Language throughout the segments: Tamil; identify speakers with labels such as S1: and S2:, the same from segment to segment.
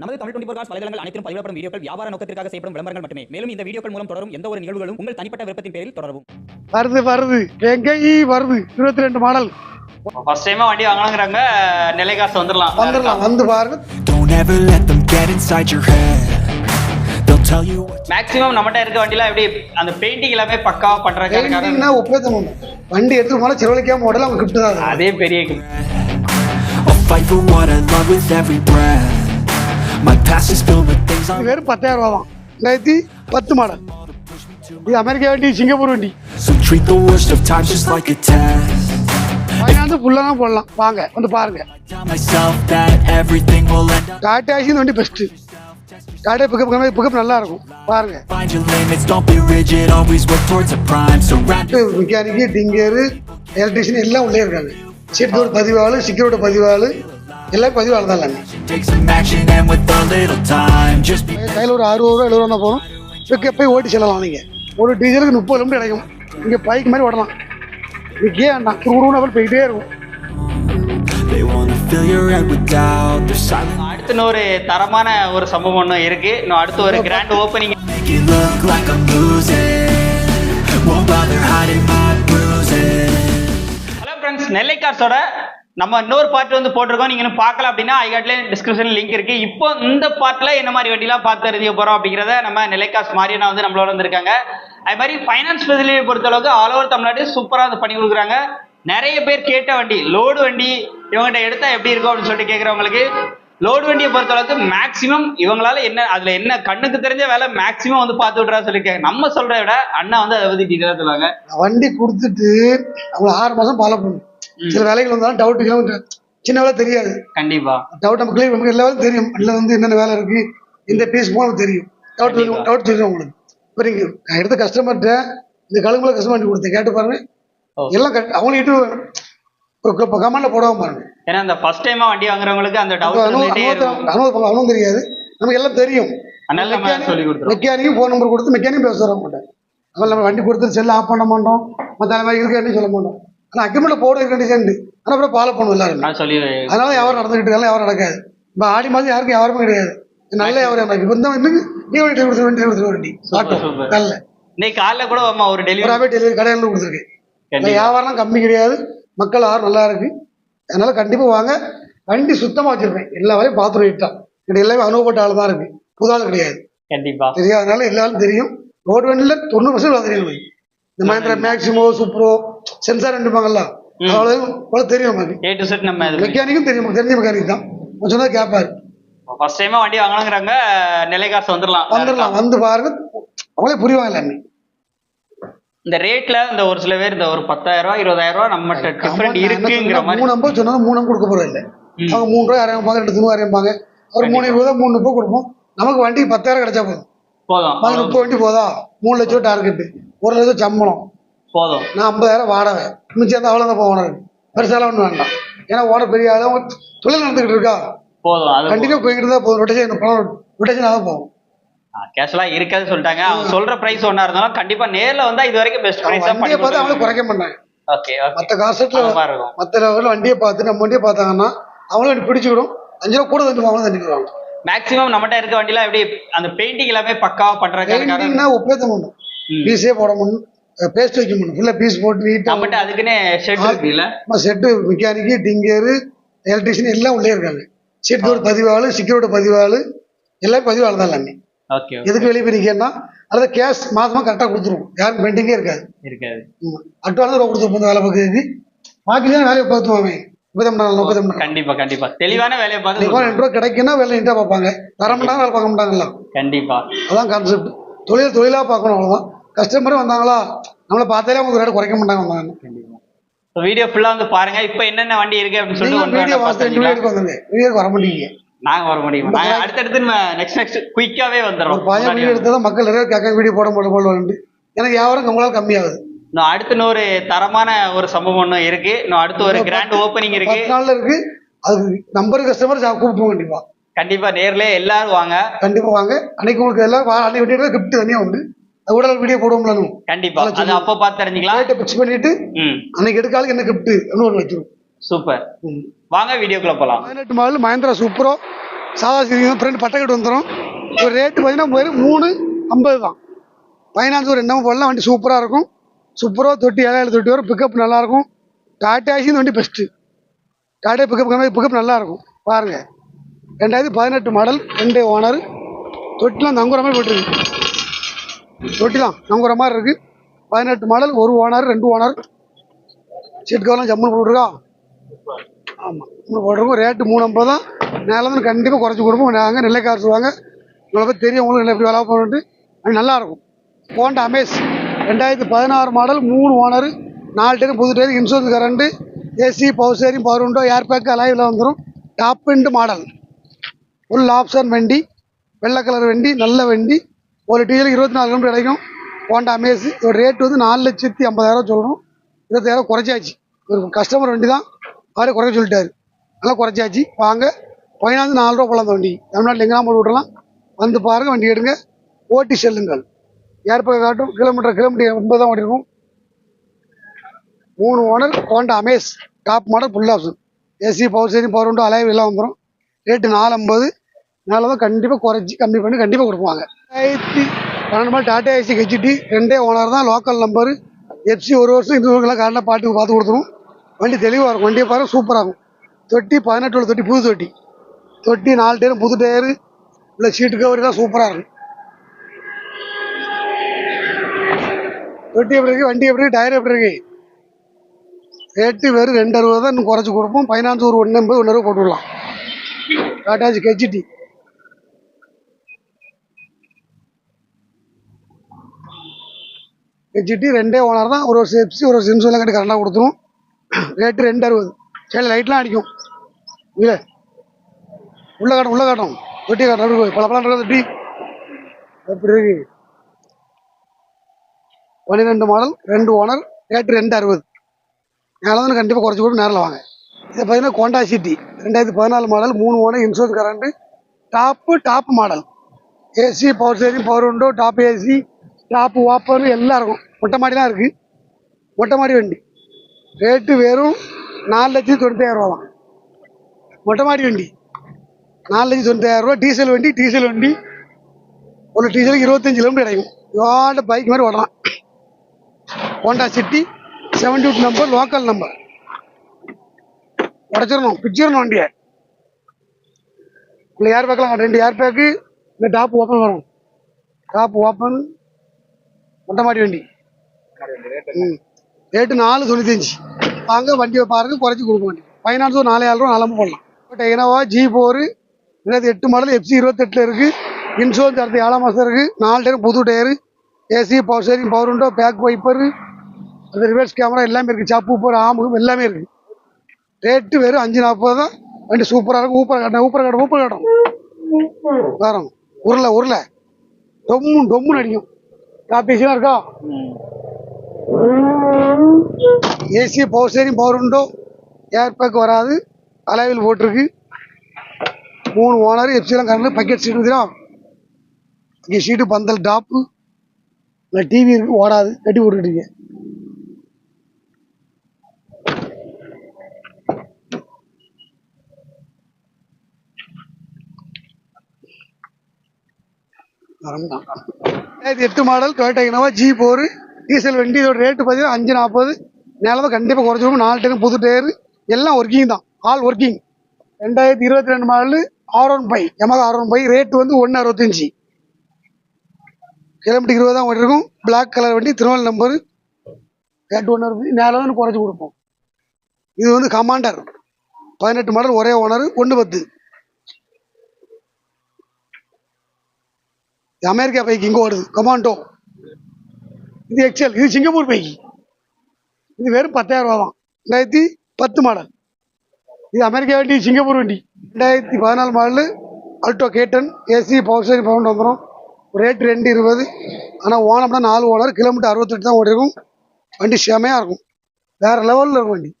S1: நமது தமிழ் டுவெண்டி காஸ் வலைதளங்கள் அனைத்தும் பதிவிடப்படும் வீடியோக்கள் வியாபார நோக்கத்திற்காக செய்யப்படும் விளம்பரங்கள் மட்டுமே. மேலும் இந்த வீடியோக்கள் மூலம் தொடரும் எந்த ஒரு நிகழ்வுகளும் உங்கள் தனிப்பட்ட விருப்பத்தின் பேரில் தொடரவும்.
S2: வருது வருது. எங்கேயும் வருது. இருபத்தி ரெண்டு மாடல்
S3: ஃபர்ஸ்ட் டைமா வண்டி வாங்கணுங்கிறாங்க நிலை காசு வந்துடலாம்
S2: வந்துடலாம் வந்து பாருங்க.
S4: Don't ever let them get inside your head.
S3: Maximum நம்மகிட்ட இருக்க வண்டிலாம் எப்படி அந்த பெயிண்டிங் எல்லாமே பக்காவா பண்றாங்க
S2: பெயிண்டிங்னா ஒப்பேத்தம் வண்டி எடுத்து போனால் செலவழிக்காம மாடல் அவங்க கிஃப்ட் தான். அது.
S3: பெரிய
S4: I'll fight for what I love with every breath.
S2: வெறும் பத்தாயிரம் ரூபா தான். ரெண்டாயிரத்தி பத்து மாடல். இது அமெரிக்கா வண்டி சிங்கப்பூர் வண்டி.
S4: So treat the worst of times just like a test.
S2: Finance ஃபுல்லாக தான் போடலாம். வாங்க வந்து பாருங்க. டாட்டா ஏசி வண்டி பெஸ்ட்டு டாட்டா பிக்கப் பிக்கப் நல்லா இருக்கும். பாருங்க. மெக்கானிக்கு டிங்கரு எலக்ட்ரிஷியன் எல்லாம் உள்ளே இருக்காங்க. சீட்டோட பதிவாளு சிக்கரோட பதிவாளு எல்லாம் பதிவாளு தான் கையில் ஒரு அறுபது ரூபா எழுபது ரூபா போதும். பிக்கப் போய் ஓட்டி செல்லலாம் நீங்கள் ஒரு டீசலுக்கு முப்பது கிலோமீட்டர் கிடைக்கும் இங்கே பைக் மாதிரி ஓடலாம் இதுக்கே வேண்டாம் குறுகுறுன்னு போயிட்டே இருக்கும்.
S3: அடுத்து இன்னொரு தரமான ஒரு சம்பவம் ஒன்று இருக்கு. இன்னும் அடுத்து ஒரு grand opening. Hello friends Nellai கார்ஸோட நம்ம இன்னொரு பார்ட் வந்து போட்டிருக்கோம். நீங்க பார்க்கல அப்படின்னா ஐகாட்ல டிஸ்கிரிப்ஷன் லிங்க் இருக்கு. இப்போ இந்த பார்ட்ல என்ன மாதிரி வண்டிலாம் பார்த்து தெரிஞ்சுக்க போறோம் அப்படிங்கிறத நம்ம நிலைக்காஸ் கார்ஸ் மாரியனா வந்து நம்மளோட வந்திருக்காங்க. அது மாதிரி ஃபைனான்ஸ் ஃபெசிலிட்டி பொறுத்த அளவுக்கு ஆல் ஓவர் தமிழ்நாடு சூப்பராக வந்து பண்ணி கொடுக்குறாங்க. நிறைய பேர் கேட்ட வண்டி லோடு வண்டி இவங்ககிட்ட எடுத்தா எப்படி இருக்கும் அப்படின்னு சொல்லிட்டு கேட்குறவங்களுக்கு லோடு வண்டியை பொறுத்த அளவுக்கு மேக்ஸிமம் இவங்களால என்ன அதுல என்ன கண்ணுக்கு தெரிஞ்ச வேலை மேக்ஸிமம் வந்து பார்த்து விட்றா சொல்லியிருக்காங்க. நம்ம சொல்றத விட அண்ணா வந்து அதை பத்தி டீட்டெயிலாக சொல்லுவாங்க.
S2: வண்டி கொடுத்துட்டு அவங்க ஆறு மாதம் ஃபாலோ பண்ணணும். சில வேலைகள் வந்தாலும் டவுட் சின்ன வேலை தெரியாது.
S3: கண்டிப்பா.
S2: டவுட் நம்ம கிளியர் நமக்கு எல்லா வேலையும் தெரியும். அதில் வந்து என்னென்ன வேலை இருக்கு இந்த பீஸ் போகணும் தெரியும். டவுட். டவுட் தெரியும் உங்களுக்கு. இப்போ நீங்கள் நான் எடுத்த கஸ்டமர்கிட்ட இந்த கழுங்குல கஸ்டமர் கொடுத்தேன். கேட்டு பாருங்க. எல்லாம் அவங்கள்ட்ட ஒரு கமெண்ட்ல போடாம பாருங்க.
S3: ஏன்னா அந்த ஃபர்ஸ்ட் டைமா வண்டி வாங்குறவங்களுக்கு அந்த டவுட்
S2: அவனும் தெரியாது. நமக்கு எல்லாம் தெரியும். மெக்கானிக்கும் ஃபோன் நம்பர் கொடுத்து மெக்கானிக் பேச வர மாட்டேன் அதனால நம்ம வண்டி கொடுத்து செல்ல ஆஃப் பண்ண மாட்டோம். மற்ற மாதிரி இருக்கேன்னு சொல்ல மாட்டோம். ஆனால் அக்ரிமெண்ட்ல போட கண்டிஷன் ஆனால் அப்புறம் ஃபாலோ பண்ணுவோம் எல்லாரும்.
S3: சொல்லி
S2: அதனால வியாபாரம் நடந்துகிட்டு இருக்காங்க வியாபாரம் நடக்காது. இப்போ ஆடி மாதம் யாருக்கும் வியாபாரமே கிடையாது. நல்ல நடக்குது. இப்போ இந்த நீ வண்டி கொடுத்து வண்டி கொடுத்து வண்டி. Auto
S3: super.
S2: நல்ல.
S3: இன்னைக்கு காலைல கூட அம்மா ஒரு டெலிவரி
S2: டெலிவரி கடையில் கொடுத்துருக்கு வியாபாரம் கம்மி கிடையாது. மக்கள் ஆறு நல்லா இருக்கு. அதனால கண்டிப்பா வாங்க. வண்டி சுத்தமா வச்சிருப்பேன். எல்லா வேலையும் பாத்ரூம் விட்டான் இது எல்லாமே அனுபவப்பட்ட ஆள் தான் இருக்கு. புது ஆள் கிடையாது.
S3: கண்டிப்பா.
S2: தெரியும் அதனால எல்லாரும் தெரியும். ரோடு வண்டியில தொண்ணூறு பர்சன்ட் தெரியும். இந்த மஹேந்திரா மேக்ஸிமோ சூப்ரோ சென்சார் ரெண்டுப்பாங்கல்ல அவ்வளோ அவ்வளோ தெரியும் நமக்கு
S3: ஏ டு செட் நம்ம இது
S2: மெக்கானிக்கும் தெரியும் தெரிஞ்ச மெக்கானிக் தான். கொஞ்சம் சொன்னா கேட்பாரு
S3: ஃபர்ஸ்ட் டைமா வண்டி வாங்கணுங்கிறாங்க நிலை காசு வந்துடலாம்.
S2: வந்துடலாம் வந்து பாருங்க. அவங்களே புரிவாங்க எல்லாமே.
S3: இந்த ரேட்ல இந்த ஒரு சில பேர் இந்த ஒரு பத்தாயிரம் ரூபாய் இருபதாயிரம் ரூபாய் நம்மகிட்ட டிஃபரெண்ட் இருக்குங்கிற மாதிரி.
S2: மூணு ஐம்பது சொன்னாலும் மூணு ஐம்பது கொடுக்க போறது இல்லை
S3: ம்.
S2: அவங்க மூணு ரூபாய் இறங்குப்பாங்க ரெண்டு நூறு இறங்குப்பாங்க ஒரு மூணு இருபது மூணு முப்பது கொடுப்போம். நமக்கு வண்டிக்கு பத்தாயிரம் கிடைச்சா போதும்.
S3: போதும்.
S2: முப்பது வண்டி போதா? மூணு லட்சம் டார்கெட்டு ஒரு லட்சம் சம்பளம்.
S3: போதும்.
S2: நான் ஐம்பதாயிரம் வாடகை. மிச்சம் இருந்தால் அவ்வளோதான் போக ஓனர் பெருசாலாம் ஒன்றும் வேண்டாம். ஏன்னா ஓனர் பெரிய ஆளு அவங்க தொழில் நடந்துக்கிட்டு இருக்கா?
S3: போதும் அது
S2: கண்டினியூ போய்கிட்டு தான் போதும் ரொட்டேஷன் பணம் ரொட்டேஷனாக போகும்
S3: கேஷலா இருக்காது சொல்லிட்டாங்க. அவங்க சொல்ற பிரைஸ் ஒண்ணா இருந்தாலும் கண்டிப்பா நேர்ல வந்தா இது வரைக்கும் பெஸ்ட் பிரைஸா
S2: வண்டியை பார்த்து அவங்களே குறைக்க மாட்டாங்க.
S3: ஓகே
S2: மற்ற
S3: மாதிரி இருக்கும்.
S2: மற்ற வண்டியை பார்த்து நம்ம வண்டியை பார்த்தாங்கன்னா அவங்களும் பிடிச்சிக்கிடும். அஞ்சு ரூபா கூட தண்ணி வாங்க தண்ணி வருவாங்க
S3: மேக்ஸிமம் நம்மகிட்ட இருக்க வண்டிலாம் எப்படி அந்த பெயிண்டிங் எல்லாமே பக்காவா பண்றாங்க
S2: ஒப்பேத்த முடியும். பீஸே போட முடியும். பேஸ்ட் வைக்க முடியும். ஃபுல்லாக பீஸ் போட்டு நீட்டாக
S3: அதுக்குன்னே ஷெட் இருக்குல்ல
S2: செட்டு மெக்கானிக்கு டிங்கரு எலக்ட்ரிஷியன் எல்லாம் உள்ளே இருக்காங்க. சீட்டோட பதிவாளு சிக்கரோட பதிவாளு எல்லாமே பதிவாளு தான் எல்லாமே.
S3: ஓகே
S2: எதுக்கு வெளியே போய் நிற்கன்னா அதை கேஷ் மாதமாக கரெக்டாக கொடுத்துருவோம். யாரும் பெண்டிங்கே இருக்காது.
S3: இருக்காது.
S2: அட்வான்ஸ் ரூபா கொடுத்துருப்போம் வேலை பார்க்குறதுக்கு. பாக்கி தான் வேலையை பார்த்துவாங்க முப்பத்தம் நாள் முப்பத்தம் நாள்.
S3: கண்டிப்பா கண்டிப்பா. தெளிவான வேலையை பார்த்து
S2: நீங்கள் ரெண்டு ரூபா கிடைக்குன்னா வேலை நீட்டாக பார்ப்பாங்க. தர மாட்டாங்க வேலை பார்க்க மாட்டாங்கல்ல.
S3: கண்டிப்பா.
S2: அதான் கான்செப்ட் தொழில் தொழிலாக பார்க்கணும் அவ்வளோதான் கஸ்டமரும் வந்தாங்களா? நம்மளை பார்த்தாலே அவங்க ரேட் குறைக்க மாட்டாங்க வந்தாங்க
S3: வீடியோ ஃபுல்லா வந்து பாருங்க. இப்போ என்னென்ன வண்டி இருக்கு அப்படின்னு சொல்லிட்டு
S2: வீடியோ பார்த்து ரெண்டு. வீடியோக்கு வந்துங்க வீடியோக்கு வர மாட்டீங்க.
S3: நாங்க வர முடியும் நாங்க அடுத்தடுத்து நெக்ஸ்ட் நெக்ஸ்ட் குயிக்காவே வந்துடுறோம். முன்னாடி
S2: வீடியோ எடுத்தால் தான் மக்கள் நிறைய கேட்க வீடியோ போட போட போடுவாங்க எனக்கு வியாபாரம் உங்களால் கம்மியாகுது.
S3: இன்னும் அடுத்து இன்னொரு தரமான ஒரு சம்பவம் ஒன்று இருக்கு. இன்னும் அடுத்து ஒரு கிராண்ட் ஓப்பனிங் இருக்கு.
S2: நாள்ல இருக்கு. அதுக்கு நம்பர் கஸ்டமர் கூப்பிட்டுவோம் கண்டிப்பா.
S3: கண்டிப்பா நேர்ல எல்லாரும் வாங்க.
S2: கண்டிப்பா வாங்க. அன்னைக்கு உங்களுக்கு எல்லாம் அன்னைக்கு கிஃப்ட் தனியா உண்டு. கூட வீடியோ போடுவோம்ல
S3: கண்டிப்பா. அது. அப்போ பார்த்து தெரிஞ்சுக்கலாம்
S2: ரேட்டை பிக்ஸ் பண்ணிட்டு அன்னைக்கு எடுக்காளுக்கு என்ன கிஃப்ட் ஒன்று வச்சிருவோம்.
S3: சூப்பர். வாங்க வீடியோக்குள்ள போலாம்.
S2: பதினெட்டு மாடல் மஹேந்திரா சூப்பரோ சாதா சீரிங் ஃப்ரண்ட் பட்டைக்கட்டு வந்துடும் ஒரு ரேட்டு பார்த்தீங்கன்னா மூணு ஐம்பது தான். ஃபைனான்ஸ் ஒரு ரெண்டாமல் போடலாம். வண்டி சூப்பராக இருக்கும். சூப்பராக தொட்டி ஏழாயிரம் தொட்டி வரும். பிக்கப் நல்லாயிருக்கும் டாட்டா இந்த வண்டி பெஸ்ட்டு டாடா பிக்கப் பிக்கப் நல்லாயிருக்கும் பாருங்கள் ரெண்டாயிரத்தி பதினெட்டு மாடல் ரெண்டு ஓனர் தொட்டிலாம் நங்குற மாதிரி போயிட்டுருக்கு தொட்டி தான் நங்குற மாதிரி இருக்குது பதினெட்டு மாடல் ஒரு ஓனர் ரெண்டு ஓனர். சீட் கவர்லாம் ஜம்முன்னு போட்டுருக்கா? ஆமாம் மூணு போட்டிருக்கோம். ரேட்டு மூணு ஐம்பது தான். நேரம் கண்டிப்பாக குறைச்சி கொடுப்போம். நாங்கள் நெல்லை காசு வாங்க உங்களை பற்றி தெரியும். உங்களுக்கு நெல்லை எப்படி வேலை போகணுன்ட்டு அது நல்லாயிருக்கும் ஹோண்டா அமேஸ். ரெண்டாயிரத்தி பதினாறு மாடல் மூணு ஓனர். நாலு டேரு புது tyre insurance current AC power steering power உண்டோ ஏர் பேக் அலைவில் வந்துடும் top end model full option வண்டி வெள்ளை கலர் வண்டி நல்ல வண்டி. ஒரு டீசல் இருபத்தி நாலு கிலோமீட்டர் கிடைக்கும். Honda Amaze. இதோட ரேட் வந்து நாலு லட்சத்தி ஐம்பதாயிரம் சொல்லணும் இருபத்தாயிரம் குறைச்சாச்சு. ஒரு கஸ்டமர் வண்டி தான் அவரே குறைக்க சொல்லிட்டாரு. நல்லா குறைச்சாச்சு. வாங்க. பதினாந்து நாலு ரூபா போல அந்த வண்டி. தமிழ்நாட்டில் எங்கெல்லாம் போட்டு விடலாம். வந்து பாருங்கள் வண்டி எடுங்க. ஓட்டி செல்லுங்கள். ஏற்பக காட்டும் கிலோமீட்டர் கிலோமீட்டர் எண்பது தான் ஓட்டிருக்கும். மூணு owner Honda Amaze. Top model full option AC power steering power உண்டு அலைவ் எல்லாம் வந்துடும் ரேட்டு நாலு ஐம்பது நாலு தான் கண்டிப்பாக குறைச்சி கம்மி பண்ணி கண்டிப்பாக கொடுப்பாங்க. ரெண்டாயிரத்தி பன்னெண்டு மாதிரி டாடா ஏசி ஹெச்டி ரெண்டே ஓனர் தான் லோக்கல் நம்பரு எஃப்சி ஒரு வருஷம் இந்த ஊருக்கெல்லாம் காலையில் பாட்டுக்கு பார்த்து கொடுத்துரும். வண்டி தெளிவாக இருக்கும். வண்டியை பாருங்க சூப்பராகும் தொட்டி பதினெட்டு உள்ள தொட்டி புது தொட்டி. தொட்டி நாலு டயரும் புது டயரு இல்லை சீட்டு கவர் தான் சூப்பராக இருக்கும். தொட்டி எப்படி இருக்கு? வண்டி எப்படி இருக்கு? டயர் எப்படி இருக்கு? ரேட்டு வெறும் ரெண்டு அறுபது தான் இன்னும் குறைச்சி கொடுப்போம். ஃபைனான்ஸ் ஒரு ஒன்று எண்பது ஒன்று ரூபா போட்டு விடலாம் டாட்டாஜி ஹெச்டி ஹெச்டி ரெண்டே ஓனர் தான். ஒரு வருஷம் எப்சி ஒரு வருஷம் இன்சூரன்ஸ் கட்டி கரெண்டாக கொடுத்துரும். ரேட்டு ரெண்டு அறுபது. சரி லைட்லாம் அடிக்கும். இல்லை. உள்ள காட்டும் உள்ள காட்டும். வெட்டி காட்டும் பல பழம் இருக்கிறது வெட்டி எப்படி இருக்கு? பன்னிரெண்டு மாடல் ரெண்டு ஓனர் ரேட்டு ரெண்டு அறுபது. நேரம் கண்டிப்பாக குறைச்சி கூட நேரில் வாங்க. இது பார்த்தீங்கன்னா கோண்டா சிட்டி ரெண்டாயிரத்தி பதினாலு மாடல் மூணு owner insurance current top top model AC power steering power window top AC top wiper எல்லாம் இருக்கும். மொட்டை தான் இருக்குது மொட்டை மாடி வண்டி. ரேட்டு வெறும் நாலு லட்சத்தி தொண்ணூத்தாயிரம் ரூபா தான் மொட்டை மாடி வண்டி. நாலு லட்சத்தி தொண்ணூத்தாயிரம் ரூபா டீசல் வண்டி டீசல் வண்டி. ஒரு டீசலுக்கு இருபத்தஞ்சு கிலோமீட்டர் கிடைக்கும் இவாண்ட பைக் மாதிரி ஓடலாம் Honda City seventy eight number local number உடச்சிடணும். பிச்சிடணும் வண்டியை. இல்லை ஏர் பேக்கெலாம் ரெண்டு ஏர் பேக்கு இந்த டாப் ஓப்பன் வரும். டாப் ஓப்பன் மொட்டை மாடி வண்டி. ரேட்டு நாலு தொண்ணூத்தஞ்சு வாங்க வண்டியை பாருங்க குறைச்சி கொடுக்க வண்டி ஃபைனான்ஸ் ஒரு நாலாயிரம் ரூபா நாலாம போடலாம். பட் இனோவா ஜி ஃபோரு இருபத்தி எட்டு மாடல் எஃப்சி இருபத்தெட்டில் இருக்குது இன்சூரன்ஸ் அடுத்த ஏழாம் மாதம் இருக்குது நாலு டயர் புது tyre AC power steering power window back wiper அது ரிவர்ஸ் கேமரா எல்லாமே இருக்குது சப்பு ஊப்பர் ஆமுகம் எல்லாமே இருக்குது ரேட்டு வெறும் அஞ்சு நாற்பது தான். வண்டி சூப்பராக இருக்கும். ஊப்பர் காட்டும் ஊப்பர் காட்டும் ஊப்பர் காட்டும் வரும் உருளை உருளை. டொம்மு டொம்முன்னு அடிக்கும். காப்பீஸ்லாம் இருக்கும் AC power steering power window air bag வராது. அலைவில் போட்டிருக்கு. மூணு ஓனர் எஃப்சிலாம் கரண்ட் பக்கெட் சீட் வந்துடும் இங்கே சீட்டு பந்தல் டாப்பு இல்லை டிவி இருக்கு ஓடாது. கட்டி போட்டுக்கிட்டீங்க ரெண்டாயிரத்தி எட்டு model Toyota Innova G four diesel வண்டி இதோட ரேட்டு பார்த்தீங்கன்னா அஞ்சு நாற்பது நிலவை கண்டிப்பாக குறைச்சிடும் நாலு டேரு புது டேரு எல்லாம் ஒர்க்கிங் தான். ஆல் ஒர்க்கிங் ரெண்டாயிரத்தி இருபத்தி ரெண்டு model R one five Yamaha R one five rate வந்து ஒன்று அறுபத்தஞ்சி. கிலோமீட்டர் இருபது தான் ஓட்டிருக்கும் பிளாக் கலர் வண்டி திருவள்ளு நம்பர் ரேட்டு ஒன்று அறுபது நேரம் வந்து குறைச்சி கொடுப்போம். இது வந்து கமாண்டர் பதினெட்டு மாடல் ஒரே ஓனர் ஒன்று பத்து. அமெரிக்கா பைக் இங்கே ஓடுது. கமாண்டோ இது எக்ஸல் இது சிங்கப்பூர் பைக்கு. இது வெறும் பத்தாயிரம் ரூபா தான் ரெண்டாயிரத்தி பத்து மாடல் இது அமெரிக்கா வண்டி சிங்கப்பூர் வண்டி. ரெண்டாயிரத்தி பதினாலு மாடலு அல்டோ கேட்டன் ஏசி பவர் ஸ்டேரிங் பவுண்ட் வந்துடும் ரேட் ரெண்டு இருபது. ஆனால் ஓனம்னா நாலு ஓனர். கிலோமீட்டர் அறுபத்தெட்டு தான் ஓடிருக்கும். வண்டி செமையாக இருக்கும். வேறு லெவலில் இருக்கும் வண்டி.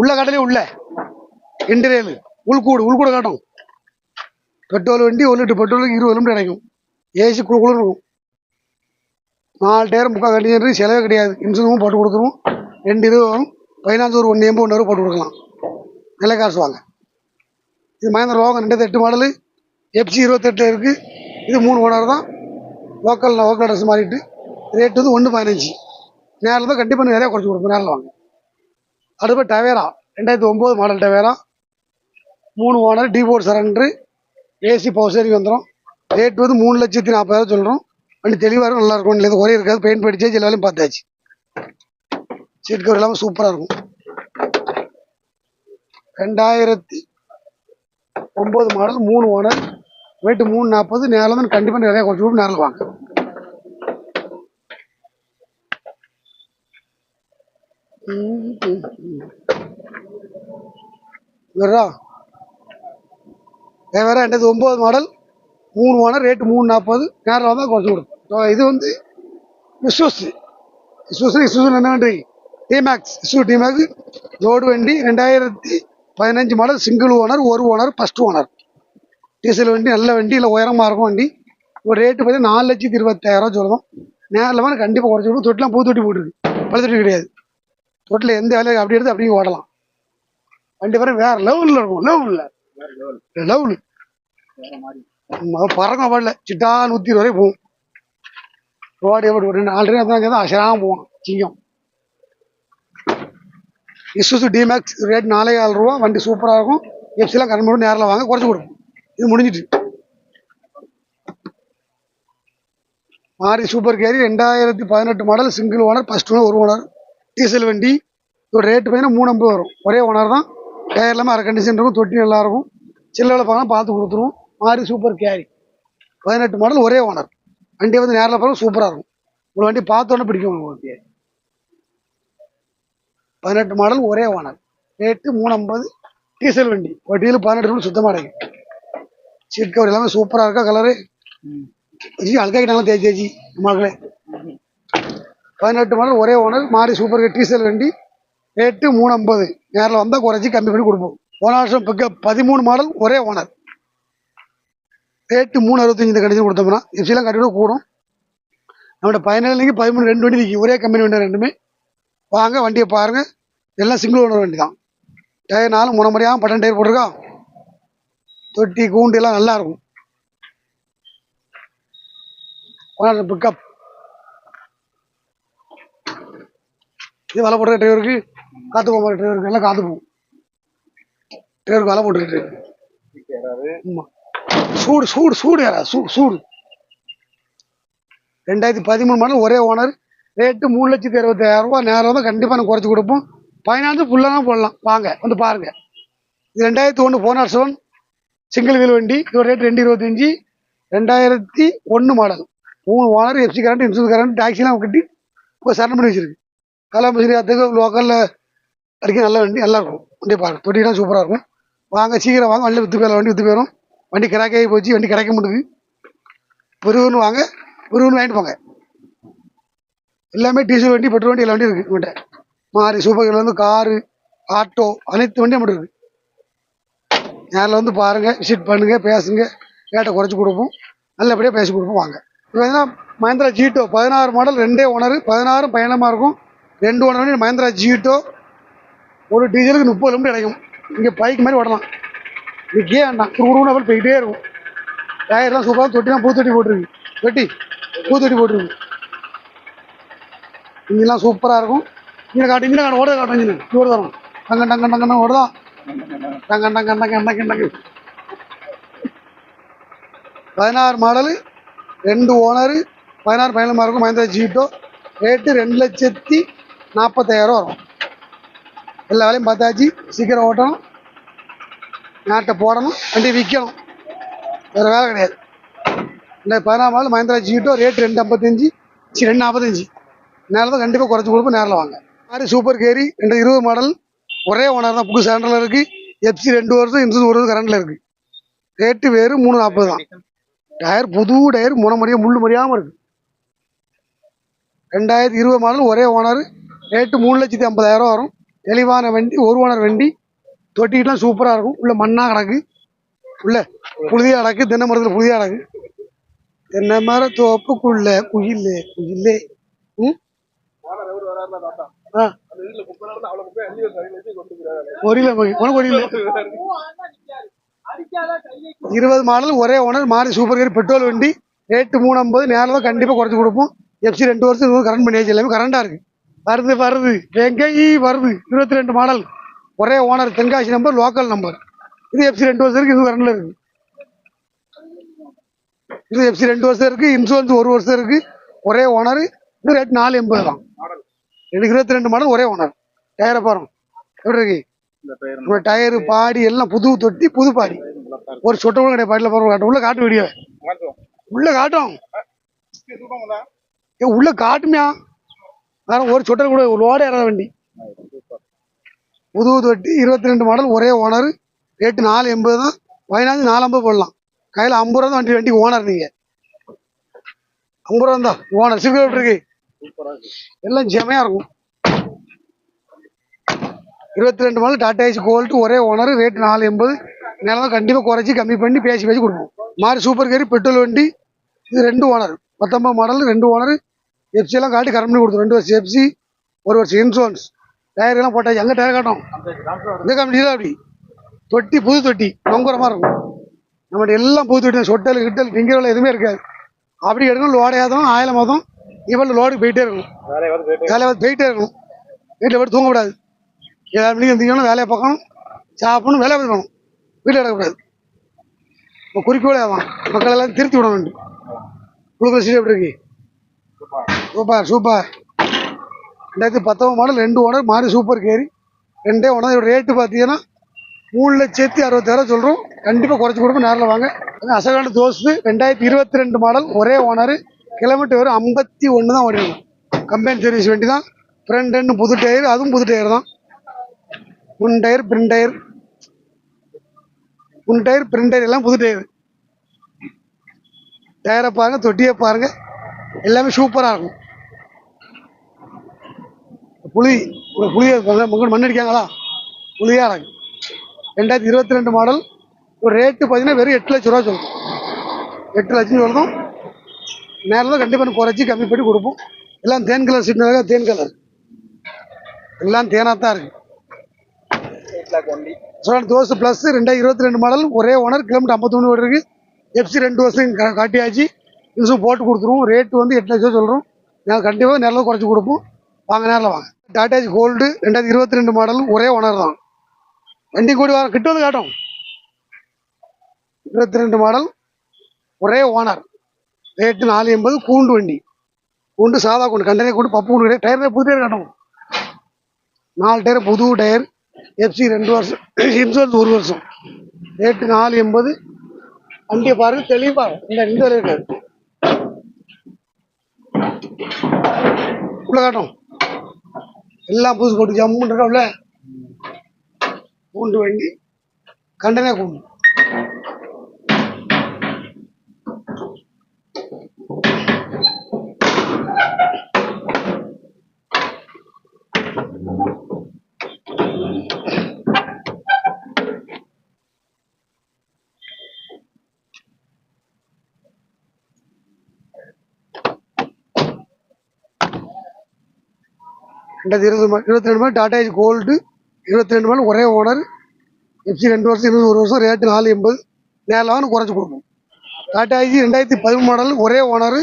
S2: உள்ள கடலே உள்ள. இன்டீரியல் உள்கூடு உள்கூடு காட்டும். பெட்ரோல் வண்டி ஒரு லிட்டர் பெட்ரோலுக்கு இருபது கிலோமீட்டர் கிடைக்கும் ஏசி குழு குழு இருக்கும். நாலு டயர் முக்கால் கண்டிஷன் செலவே கிடையாது. இன்சூரன்ஸும் போட்டு கொடுத்துருவோம் ரெண்டு இது வரும். ஃபைனான்ஸ் ஒரு ஒன்று எண்பது ஒன்று போட்டு கொடுக்கலாம். நல்ல காசு வாங்க. இது மகேந்திர லோகம் ரெண்டாயிரத்தி எட்டு மாடலு எஃப்சி இருபத்தெட்டு இருக்குது இது மூணு ஓனர் தான். லோக்கல் லோக்கல் அட்ரஸ் மாறிட்டு. ரேட் வந்து ஒன்று பதினஞ்சு. நேரில் தான் கண்டிப்பாக நிறையா குறைச்சி கொடுப்போம். நேரில் வாங்க. அடுப்பு டவேரா. ரெண்டாயிரத்தி ஒம்பது மாடல் டவேரா. மூணு ஓனர் டிபோர்ட் சரண்டரு ஏசி பவர் ஸ்டேரிங் வந்துடும் ரேட் வந்து மூணு லட்சத்தி நாற்பதாயிரம் சொல்கிறோம் வண்டி தெளிவாக நல்லா இருக்கும். வண்டியில் குறை இருக்காது. பெயிண்ட் படிச்சாச்சு எல்லாமே பார்த்தாச்சு. சீட் கவர் இல்லாமல் சூப்பராக இருக்கும். ரெண்டாயிரத்தி ஒம்பது மாடல் மூணு ஓனர். வெயிட் மூணு நாற்பது நேரில் தான் கண்டிப்பாக நிறையா குறைச்சி கொடுத்து நேரில் வாங்க. வெறா வேற? ரெண்டாயிரத்தி ஒம்பது மாடல் மூணு ஓனர் ரேட்டு மூணு நாற்பது நேரில் வந்தால் குறைச்சி கொடுப்போம் இது வந்து விஸ்வஸ் விஸ்வஸ் விஸ்வஸ் என்ன வண்டி டிமேக்ஸ் விஸ்வ டிமேக்ஸ் லோடு வண்டி ரெண்டாயிரத்தி பதினஞ்சு மாடல் சிங்கிள் ஓனர் ஒரு ஓனர் ஃபஸ்ட் ஓனர் டீசல் வண்டி நல்ல வண்டி இல்லை உயரமாக இருக்கும் வண்டி. ஒரு ரேட்டு பார்த்தீங்கன்னா நாலு லட்சத்தி இருபத்தாயிரம் சொல்லுவோம். நேரில் வேணும் கண்டிப்பாக குறைச்சி கொடுக்கும் தொட்டிலாம் பூ தொட்டி போட்டுருக்கு. பழு தொட்டி கிடையாது. தொட்டில் எந்த வேலையும் அப்படி எடுத்து அப்படியே ஓடலாம். வண்டி வர வேறு லெவலில் இருக்கும். லெவலில் லெவலு. பறக்க பாடல. சிட்டா நூற்றி வரைக்கும் போகும் ரோடு எப்படி ரெண்டு நாலு ரூபா தான் அசராமல் போவோம் சிங்கம். இசுசு டிமேக்ஸ் ரேட் நாலே ஆறு ரூபா. வண்டி சூப்பராக இருக்கும். எஃப்சிலாம் கரண்ட் மட்டும் நேரில் வாங்க குறைச்சி கொடுக்கும் இது முடிஞ்சிட்டு. மாரி சூப்பர் கேரி ரெண்டாயிரத்தி பதினெட்டு model single owner first owner ஒரு ஓனர் டீசல் வண்டி. இதோட ரேட்டு பார்த்தீங்கன்னா மூணு ஐம்பது வரும். ஒரே ஓனர் தான். டயர் எல்லாமே அரை கண்டிஷன் இருக்கும் தொட்டி நல்லா இருக்கும். சில்லவில் பார்க்கலாம் பார்த்து கொடுத்துருவோம். மாறி சூப்பர் கேரி பதினெட்டு மாடல் ஒரே ஓனர் வண்டியை வந்து நேரில் பார்க்க சூப்பராக இருக்கும். உங்களை வண்டி பார்த்தோன்னே பிடிக்கும் உங்களுக்கு. பதினெட்டு மாடல் ஒரே ஓனர் ரேட்டு மூணு ஐம்பது. டீசல் வண்டி. வட்டியில் பதினெட்டு ரூபா சுத்தமாக கிடைக்கும் சீட் கவர் எல்லாமே சூப்பராக இருக்கா கலரு ஜி அழுக்காக்கிட்டாலும் தேய்ச்சி தேய்ச்சி நம்மளே பதினெட்டு மாடல் ஒரே ஓனர் மாறி சூப்பர் டீசல் வண்டி. ரேட்டு மூணு ஐம்பது. நேரில் வந்தால் குறைச்சி கம்மி பண்ணி கொடுப்போம். போன வருஷம் பிக்கப் பதிமூணு மாடல் ஒரே ஓனர் ரேட்டு மூணு அறுபத்தஞ்சு இந்த கண்டிஷன் கொடுத்தோம்னா எஃப்சிலாம் கட்டி கூடும். நம்மளோட பதினேழுலேருந்து பதிமூணு ரெண்டு வண்டி நிற்கி ஒரே கம்பெனி வண்டி ரெண்டுமே. வாங்க வண்டியை பாருங்கள் எல்லாம் சிங்கிள் ஓனர் வண்டி தான் டயர் மூணு முறையாக பட்டன் டயர் போட்டிருக்கா? தொட்டி கூண்டு எல்லாம் நல்லா இருக்கும். Owner pickup. இது வலை போடுற டிரைவருக்கு காத்துப்போம் பாரு டிரைவருக்கு எல்லாம் காற்று போகும். டிரைவருக்கு வலை போட்டுருக்கு சூடு சூடு சூடு யாரா? சூடு சூடு. ரெண்டாயிரத்தி பதிமூணு மாடல் ஒரே ஓனர் ரேட்டு மூணு லட்சத்தி அறுபத்தாயிரம் ரூபா நேரம் தான் கண்டிப்பாக நாங்கள் குறைச்சி கொடுப்போம். ஃபைனான்ஸு ஃபுல்லாக தான் போடலாம். வாங்க வந்து பாருங்கள் இது ரெண்டாயிரத்தி ஒன்று போனார் செவன். சிங்கிள் வீல் வண்டி. இதோட ரேட் ரெண்டு இருபத்தஞ்சி. ரெண்டாயிரத்தி ஒன்று மாடல் மூணு owner FC current insurance current டாக்ஸிலாம் கட்டி இப்போ சரண் பண்ணி வச்சிருக்கு. கலாமசிரியாத்துக்கு லோக்கலில் வரைக்கும் நல்ல வண்டி நல்லா இருக்கும். வண்டி பாருங்கள் தொட்டிலாம் சூப்பராக இருக்கும். வாங்க சீக்கிரம் வாங்க வண்டியில் விற்று போயிடலாம் வண்டி விற்று போயிடும் வண்டி கிராக் ஆகி போச்சு வண்டி கிடைக்க முடியுது பெருகுன்னு வாங்க பெருகுன்னு வாங்கிட்டு போங்க. எல்லாமே டீசல் வண்டி பெட்ரோல் வண்டி எல்லா வண்டியும் இருக்குது இவன்ட்ட மாறி சூப்பர் வந்து காரு ஆட்டோ அனைத்து வண்டியும் மட்டும் இருக்குது நேரில் வந்து பாருங்கள் விசிட் பண்ணுங்கள் பேசுங்க. ரேட்டை குறைச்சி கொடுப்போம். நல்லபடியாக பேசி கொடுப்போம் வாங்க. இப்போ என்ன மஹேந்திரா ஜீட்டோ பதினாறு மாடல் ரெண்டே ஓனர் பதினாறும் பயணமாக இருக்கும். ரெண்டு ஓனர் வண்டி மஹேந்திரா ஜீட்டோ ஒரு டீசலுக்கு முப்பது கிலோமீட்டர் கிடைக்கும் இங்கே பைக் மாதிரி ஓடலாம். இதுக்கே வேண்டாம். குறுகுறுன்னு அப்படி போய்கிட்டே இருக்கும். டயர்லாம் சூப்பராக தொட்டிலாம் பூத்தொட்டி போட்டிருக்கு. தொட்டி பூத்தொட்டி போட்டிருக்கு இங்கெல்லாம் சூப்பராக இருக்கும். இங்கே காட்டு இங்கே காட்டு ஓட காட்டும் இங்கே ஓட தரோம் டங்க டங்க டங்கன்னு ஓடுதா டங்க டங்க டங்க டங்க டங்க பதினாறு மாடலு ரெண்டு ஓனரு பதினாறு பயணமாக இருக்கும் மஹேந்திரா ஜீட்டோ ரேட்டு ரெண்டு லட்சத்தி நாற்பத்தாயிரம் வரும். எல்லா வேலையும் பார்த்தாச்சு. சீக்கிரம் ஓட்டணும். நாட்டை போடணும். வண்டி விற்கணும். வேறு வேலை கிடையாது. இந்த பதினாறு மாதம் மஹிந்திரா ஜீட்டோ ரேட் ரெண்டு ஐம்பத்தஞ்சு சி ரெண்டு நாற்பத்தஞ்சு. நேரில் தான் கண்டிப்பாக குறைச்சி கொடுப்போம். நேரில் வாங்க. மாதிரி சூப்பர் கேரி ரெண்டு இருபது மாடல் ஒரே ஓனர் தான். புக்கு சென்டரில் இருக்குது எஃப்சி ரெண்டு வருஷம் இன்சூரன்ஸ் ஒரு வருஷம் கரண்டில் இருக்குது ரேட்டு வேறு மூணு நாற்பது தான். டயர் புது டயர் முனை முறையாக முள்ளு முறையாமல் இருக்குது ரெண்டாயிரத்தி இருபது மாடல் ஒரே ஓனர் ரேட்டு மூணு லட்சத்தி ஐம்பதாயிரம் வரும். தெளிவான வண்டி ஒரு ஓனர் வண்டி. தொட்டிக்கிட்டலாம் சூப்பராக இருக்கும். உள்ள மண்ணாக கிடக்கு. உள்ள புழுதியாக கிடக்கு. தென்னை மரத்தில் புழுதியாக கிடக்கு. தென்னை மர தோப்புக்குள்ள குயிலே குயிலே. ம்? ஆ. ஒரு உனக்கு இருபது மாடல் ஒரே ஓனர் மாறி சூப்பர் கேர் பெட்ரோல் வண்டி. ரேட்டு மூணு ஐம்பது நேரம் தான் கண்டிப்பாக குறைச்சி கொடுப்போம். எஃப்சி ரெண்டு வருஷம் கரண்ட் பண்ணியாச்சு. எல்லாமே கரண்டாக இருக்குது வருது வருது. வெங்கை வருது. இருபத்தி ரெண்டு மாடல் ஒரே owner Tenkasi number local number இது எஃப்சி ரெண்டு வருஷம் இருக்கு இது கரண்டில் இருக்கு. இது எஃப்சி ரெண்டு வருஷம் இருக்கு இன்சூரன்ஸ் ஒரு வருஷம் இருக்கு. ஒரே ஓனர் இது ரேட் நாலு எண்பது தான். எனக்கு இருபத்தி ரெண்டு மாடல் ஒரே ஓனர் டயரை பாருங்க. எப்படி இருக்கு? உங்க டயரு பாடி எல்லாம் புது தொட்டி புது பாடி. ஒரு சொட்ட கூட கிடையாது பாடியில் பாருங்க காட்டும். உள்ள காட்டு வீடியோ உள்ள காட்டும். ஏ உள்ள காட்டுமியா? வேற ஒரு சொட்டர் கூட ஒரு ஓட ஏறாத வண்டி. புது தொட்டி இருபத்தி ரெண்டு மாடல் ஒரே ஓனர். ரேட்டு நாலு எண்பது தான். பதினாஞ்சு நாலு ஐம்பது போடலாம். கையில் ஐம்பது ரூபா தான் வண்டி வண்டி ஓனர் நீங்கள் ஐம்பது ரூபா தான். ஓனர். சிறுகை இருக்கு. எல்லாம் செமையா இருக்கும். இருபத்தி ரெண்டு மாடல் டாட்டா ஏசி கோல்ட் ஒரே ஓனர். ரேட்டு நாலு எண்பது. நிலம் கண்டிப்பாக குறைச்சி கம்மி பண்ணி பேசி பேசி கொடுப்போம். மாறி சூப்பர் கேரி பெட்ரோல் வண்டி. இது ரெண்டு ஓனர். பத்தொம்பது மாடல் ரெண்டு ஓனர். எஃப்சி எல்லாம் காட்டி கரெக்ட் பண்ணி கொடுத்தோம் ரெண்டு வருஷம் எஃப்சி ஒரு வருஷம் இன்சூரன்ஸ் டயர் எல்லாம் போட்டாச்சு எங்கே டயர் காட்டும்? இந்த கம்பெனி தான் அப்படி. தொட்டி புது தொட்டி நொங்குற மாதிரி இருக்கும். நம்மகிட்ட எல்லாம் புது தொட்டி சொட்டல் கிட்டல் திங்கிறவள எதுவுமே இருக்காது. அப்படி எடுக்கணும் லோடையாதும் ஆயிரம் மாதம் இவ்வளோ லோடு போயிட்டே இருக்கும். வேலையை பார்த்து போயிட்டே இருக்கணும் வீட்டில் போய் தூங்கக்கூடாது ஏழு மணிக்கு எந்திரிக்கணும் வேலையை பார்க்கணும் சாப்பிடணும் வேலையை பார்க்கணும் வீட்டில் கிடக்கக்கூடாது இப்போ குறிக்கோளே ஆகும் மக்கள் எல்லாம் திருத்தி விட வேண்டும் கொடுக்குற சீட் எப்படி இருக்கு? Super super. ரெண்டாயிரத்தி பத்தொம்பது மாடல் ரெண்டு ஓனர் மாறி சூப்பர் கேரி ரெண்டே ஓனர் இதோட ரேட்டு பார்த்தீங்கன்னா மூணு லட்சத்தி அறுபத்தாயிரம் சொல்கிறோம் கண்டிப்பாக குறைச்சி கொடுப்போம். நேரில் வாங்க. அசகாண்டு தோசு ரெண்டாயிரத்தி இருபத்தி ரெண்டு மாடல் ஒரே ஓனர் கிலோமீட்டர் வரும் ஐம்பத்தி ஒன்று தான் ஓடிடும் கம்பெனி சர்வீஸ் வண்டி தான். ஃப்ரண்ட் ரெண்டு புது டயர் அதுவும் புது டயர் தான். முன் டயர் பிரிண்ட் டயர் முன் டயர் பிரிண்ட் டயர் எல்லாம் புது டயர் டயரை பாருங்கள் தொட்டியை பாருங்கள் எல்லாமே சூப்பராக இருக்கும். புளி ஒரு புளியை உங்கள் மண் அடிக்காங்களா புளியாக இருக்கும் ரெண்டாயிரத்தி இருபத்தி ரெண்டு மாடல் ஒரு ரேட்டு பார்த்தீங்கன்னா வெறும் எட்டு லட்ச ரூபா சொல்லுவோம் எட்டு லட்சம் சொல்லுவோம் நேரில் தான் கண்டிப்பாக குறைச்சி கம்மி பண்ணி கொடுப்போம். எல்லாம் தேன் கலர் சீட்னாக தேன் கலர். எல்லாம் தேனாக தான் சோழன் தோசை ப்ளஸ் ரெண்டாயிரத்தி இருபத்தி ரெண்டு மாடல் ஒரே ஓனர் கிலோமீட்டர் ஐம்பத்தொன்று ஓடி இருக்குது எஃப்சி ரெண்டு வருஷம் காட்டியாச்சு. இன்சூர் போட்டு கொடுத்துருவோம். ரேட்டு வந்து எட்டு லட்சம் சொல்கிறோம் நாங்கள் கண்டிப்பாக நேரில் குறைச்சி கொடுப்போம். வாங்க நேரில் வாங்க. டாட்டாஜ் கோல்டு ரெண்டாயிரத்தி இருபத்தி ரெண்டு மாடல் ஒரே ஓனர் தான். வண்டி கூடி வர கிட்ட வந்து காட்டும். இருபத்தி ரெண்டு மாடல் ஒரே ஓனர் ரேட்டு நாலு எண்பது கூண்டு வண்டி. கூண்டு சாதா கூண்டு கண்டனே கூண்டு பப்பு கூண்டு கிடையாது டயர் புது டயர் காட்டும். நாலு டயர் புது டயர் எஃப்சி ரெண்டு வருஷம் இன்சூரன்ஸ் ஒரு வருஷம். ரேட்டு நாலு எண்பது. வண்டியை பாருங்க தெளிவா இந்த இந்த இருக்காது உள்ள காட்டும். எல்லாம் புதுசு போட்டு ஜம்முன்னு இருக்கா கூண்டு வண்டி கண்டனே கூண்டு. ரெண்டாயிரத்தி இருபது இருபத்தி ரெண்டு மாடல் டாடா ஏஜ் கோல்டு இருபத்தி ரெண்டு மாடல் ஒரே ஓனர் எஃப்சி ரெண்டு வருஷம் இருபது ஒரு வருஷம் ரேட்டு நாலு எண்பது. நேரில் குறைச்சி கொடுப்போம் டாடா ஏஜி ரெண்டாயிரத்தி பதிமூணு மாடல் ஒரே ஓனர்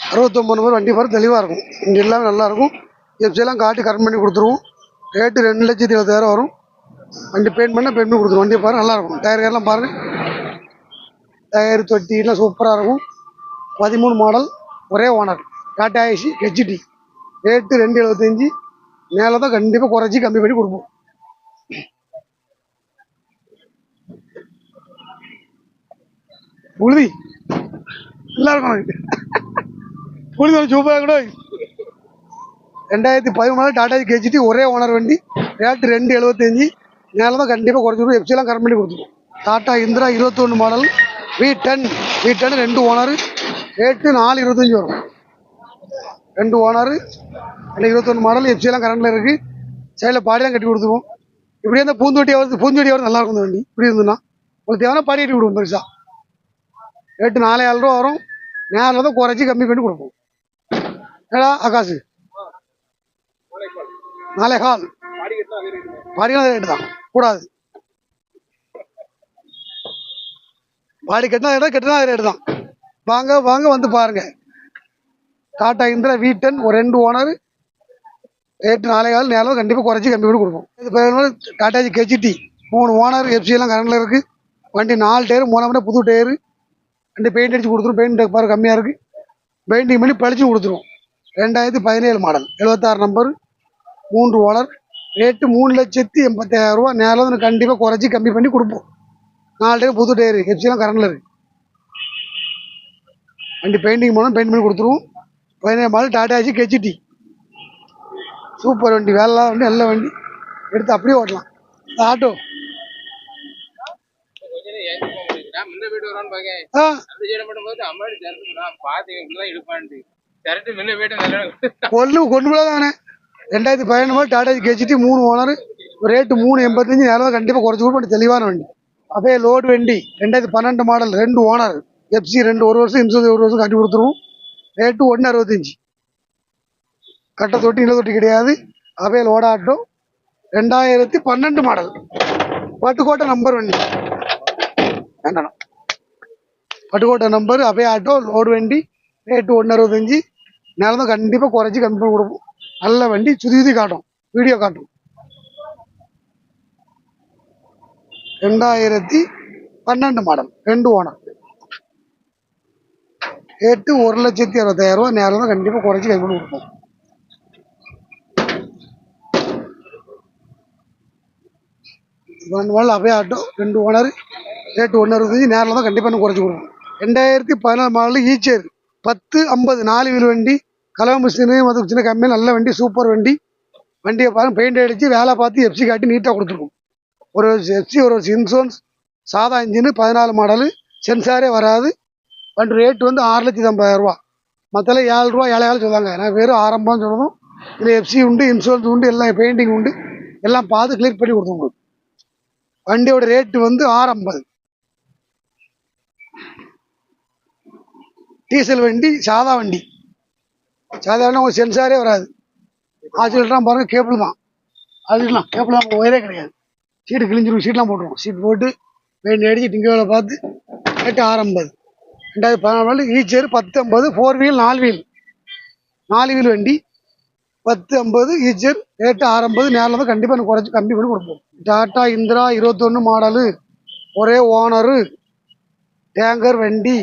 S2: அறுபத்தொம்பது நம்பர் வண்டி பாரு தெளிவாக இருக்கும். இங்கே எல்லாமே நல்லாயிருக்கும் எஃப்சியெல்லாம் காட்டி கரெக்ட் பண்ணி கொடுத்துருவோம். ரேட்டு ரெண்டு லட்சத்தி இருபத்தாயிரம் வரும். வண்டி பெயிண்ட் பண்ணால் பெயிண்ட் பண்ணி கொடுத்துருவோம். வண்டியை பாரு நல்லா இருக்கும். டயர் எல்லாம் பாரு டயர் தொட்டி எல்லாம் சூப்பராக இருக்கும். பதிமூணு மாடல் ஒரே owner Tata Ace HD rate ரெண்டு எழுபத்தஞ்சி. மேலே தான் கண்டிப்பாக குறைச்சி கம்மி பண்ணி கொடுப்போம். புழுதி. நல்லா இருக்கும் சூப்பராக கூட ரெண்டாயிரத்தி பதிமூணு டாடா கேஜிடி ஒரே ஓனர் வண்டி ரேட்டு ரெண்டு எழுபத்தஞ்சி மேலே தான் கண்டிப்பாக குறைச்சி கொடுப்போம். எஃப்சிலாம் கரெக்ட் பண்ணி கொடுத்துருவோம். டாட்டா இந்திரா இருபத்தொன்று model V ten V ten ரெண்டு ஓனர் ரேட்டு நாலு இருபத்தஞ்சி வரும். ரெண்டு ஓனரு ரெண்டு இருபத்தொன்று மாடல் எஃப்சியெல்லாம் கரண்டில் இருக்குது சைடில் பாடிலாம் கட்டி கொடுத்துருவோம். இப்படியே இருந்தால் பூந்தொட்டி வருது பூந்தொட்டி வருது நல்லா இருக்கும் இந்த வண்டி. இப்படி இருந்துன்னா உங்களுக்கு தேவைன்னா பாடி கட்டி கொடுப்போம் பெருசாக ரேட்டு நாலு ஏழு ரூபா வரும். நேரில் தான் குறைச்சி கம்மி பண்ணி கொடுப்போம். ஏடா ஆகாஷு? நாலே கால். பாடிக்கலாம் ரேட்டு தான். கூடாது. பாடி கட்டினா ரேட்டு கட்டினா ரேட்டு தான். வாங்க வாங்க வந்து பாருங்கள் டாடா இந்திரா வி டென் ஒரு ரெண்டு ஓனர் ரேட்டு நாலே கால் நேரம் கண்டிப்பாக குறைச்சி கம்மி பண்ணி கொடுப்போம். இது பேர் டாட்டாஜி கெஜிடி மூணு ஓனர் எஃப்சியெல்லாம் கரண்டில் இருக்குது வண்டி நாலு டயர் மூணாம் புது டயரு ரெண்டு பெயிண்ட் அடித்து கொடுத்துரும். பெயிண்ட் பாரு கம்மியாக இருக்குது பெயிண்டிங் பண்ணி பழிச்சு கொடுத்துருவோம் ரெண்டாயிரத்தி பதினேழு மாடல் எழுபத்தாறு நம்பர் மூன்று ஓனர் ரேட்டு மூணு லட்சத்தி எண்பத்தாயிரம் ரூபா நேரம் வந்து கண்டிப்பாக குறைச்சி கம்மி பண்ணி கொடுப்போம். நாலு டயர் புது டயர் எஃப்சிலாம் கரண்டில் இருக்குது வண்டி பெயிண்டிங் போனால் பெயிண்ட் பண்ணி கொடுத்துருவோம். பதினேழு மாடல் டாட்டாஜி கெஜிடி சூப்பர் வண்டி வேலை வண்டி நல்ல வண்டி. எடுத்து அப்படியே ஓட்டலாம். ஆட்டோ.
S5: முன்ன
S2: கொண்டு கொண்டு தானே ரெண்டாயிரத்தி பதினொன்று மாதிரி டாடா கெச்சிட்டு மூணு ஓனர். ரேட்டு மூணு எண்பத்தஞ்சு நேரம் கண்டிப்பாக குறைச்சி கொடுப்போம் தெளிவான வண்டி. அப்படியே லோடு வண்டி ரெண்டாயிரத்தி பன்னெண்டு மாடல் ரெண்டு ஓனர். எஃப்சி ரெண்டு ஒரு வருஷம் இன்சூரன்ஸ் ஒரு வருஷம் கட்டி கொடுத்துருவோம். ரேட்டு ஒன்று அறுபத்தஞ்சி கட்டை தொட்டி நில தொட்டி கிடையாது. அவையில் ஓடாட்டம். ரெண்டாயிரத்தி பன்னெண்டு மாடல் பட்டுக்கோட்டை நம்பர் வண்டி. வேண்டாம். பட்டுக்கோட்டை நம்பர் அபய ஆட்டோ லோடு வண்டி ரேட்டு ஒன்று அறுபத்தஞ்சி நேரம் கண்டிப்பாக குறைச்சி கம்மி பண்ணி கொடுப்போம். நல்ல வண்டி சுதி சுதி காட்டும். வீடியோ காட்டும். ரெண்டாயிரத்தி பன்னெண்டு மாடல் ரெண்டு ஓனர். ரேட்டு ஒரு லட்சத்தி அறுபத்தாயிரம் ரூபா நேரம் தான் கண்டிப்பாக குறைச்சி கை பண்ணி கொடுப்போம் ரெண்டு மாடல் அப்படியே ஆட்டோ ரெண்டு ஓனர் ரேட்டு ஒன்று அறுபத்தஞ்சி நேரில் தான் கண்டிப்பாக குறைச்சி கொடுப்போம் ரெண்டாயிரத்தி பதினாலு மாடல் ஈச்சர் பத்து ஐம்பது நாலு வீல் வண்டி கலவை மிஷினு மற்ற சின்ன கம்மியாக நல்ல வண்டி சூப்பர் வண்டி வண்டியை பாருங்கள் பெயிண்ட் அடித்து வேலை பார்த்து எஃப்சி காட்டி நீட்டாக கொடுத்துருக்கோம் ஒரு எஃப்சி ஒரு இன்சூரன்ஸ் சாதா இன்ஜின் பதினாலு மாடலு சென்சாரே வராது வண்டி ரேட்டு வந்து ஆறு லட்சத்தி ஐம்பதாயிரரூபா மற்றெல்லாம் ஏழு ரூபா ஏழையாலும் சொல்லுவாங்க. நான் வெறும் ஆரம்பம் சொல்லணும் இதில் எஃப்சி உண்டு இன்சூரன்ஸ் உண்டு எல்லாம் பெயிண்டிங் உண்டு எல்லாம் பார்த்து கிளியர் பண்ணி கொடுத்தோம் உங்களுக்கு. வண்டியோட ரேட்டு வந்து ஆறு ஐம்பது. டீசல் வண்டி சாதா வண்டி. சாதா வண்டி ஒரு சென்சாரே வராது. ஆச்சுலாம் பாருங்க கேபிள் தான். அதுலாம் கேபிள் தான் ஒயரே கிடையாது. சீட்டு கிழிஞ்சிரும் சீட்லாம் போட்டுருவோம் சீட் போட்டு பெயிண்ட் அடிச்சு டிங்கோவில் பார்த்து ரேட்டு ஆறு ஐம்பது. ரெண்டாயிரத்தி பதினாலு ஈச்சர் பத்து ஐம்பது ஃபோர் வீல் நாலு வீல் நாலு வீல் வண்டி பத்து ஐம்பது ஈச்சர் ரேட்டு ஆறு ஐம்பது நேரில் தான் கண்டிப்பாக எனக்கு குறைச்சி கம்மி பண்ணி கொடுப்போம். டாட்டா இந்திரா இருபத்தொன்று மாடலு ஒரே ஓனரு டேங்கர் வண்டி.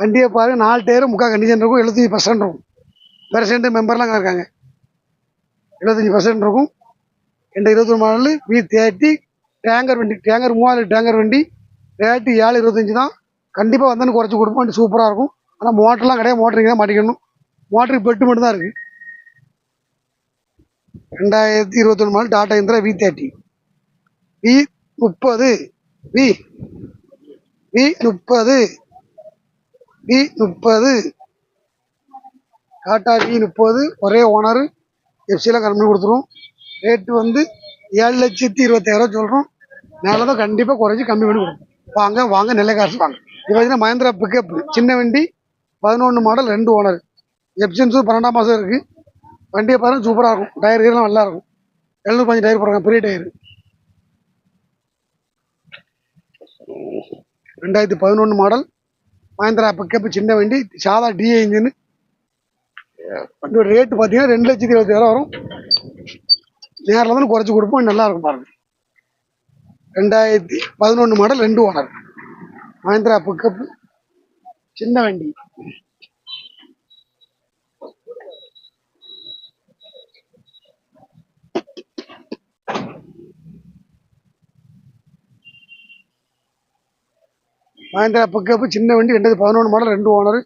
S2: வண்டியை பாருங்க நாலு டயரும் முக்கால் கண்டிஷன் இருக்கும் எழுபத்தஞ்சி பர்சன்ட் இருக்கும். பெர்சன்ட் மெம்பர்லாம் அங்கே இருக்காங்க. எழுபத்தஞ்சி பர்சன்ட் இருக்கும். ரெண்டு இருபத்தொரு மாடலு வி தேர்ட்டி டேங்கர் வண்டி டேங்கர் மூவாயிரம் டேங்கர் வண்டி. ரேட்டு ஏழு இருபத்தஞ்சி தான். கண்டிப்பாக வந்தோன்னு குறைச்சி கொடுப்போம். வண்டி சூப்பராக இருக்கும். ஆனால் மோட்டர்லாம் கிடையாது. மோட்டருக்கு தான் மாட்டிக்கணும். மோட்டருக்கு பெட்டு மட்டும்தான் இருக்குது ரெண்டாயிரத்தி இருபத்தொன்று model Tata Intra V thirty V முப்பது. வி வி முப்பது. வி முப்பது. டாட்டா வி முப்பது. ஒரே ஓனர் எஃப்சியில் கம்மி கொடுத்துருவோம். ரேட்டு வந்து ஏழு லட்சத்தி இருபத்தாயிரம் சொல்கிறோம் மேலே தான் கண்டிப்பாக குறைச்சி கம்மி பண்ணி கொடுப்போம். வாங்க வாங்க நெல்லை காசு. வாங்க. இது பார்த்தீங்கன்னா மஹேந்திரா பிக்கப் சின்ன வண்டி பதினொன்று மாடல் ரெண்டு ஓனர் எப்சன்ஸும் பன்னெண்டாம் மாதம் இருக்குது வண்டியை பாருங்க சூப்பராக இருக்கும். டயர் கீரெல்லாம் நல்லா இருக்கும். எழுநூறு பஞ்சு டயர் போடுறாங்க பெரிய டயர் ரெண்டாயிரத்தி பதினொன்று மாடல் மஹேந்திரா பிக்கப் சின்ன வண்டி சாதா டிஏ இன்ஜின் வண்டியோட ரேட்டு பார்த்தீங்கன்னா ரெண்டு லட்சத்தி இருபத்தாயிரம் வரும். நேரில் தான் குறைச்சி கொடுப்போம் நல்லா இருக்கும் பாருங்க. ரெண்டாயிரத்தி பதினொன்று மாடல் ரெண்டு ஓனர் மஹேந்திரா பிக்கப் சின்ன வண்டி. மஹேந்திரா பிக்கப் சின்ன வண்டி ரெண்டு பதினொன்று மாடல் ரெண்டு ஓனர்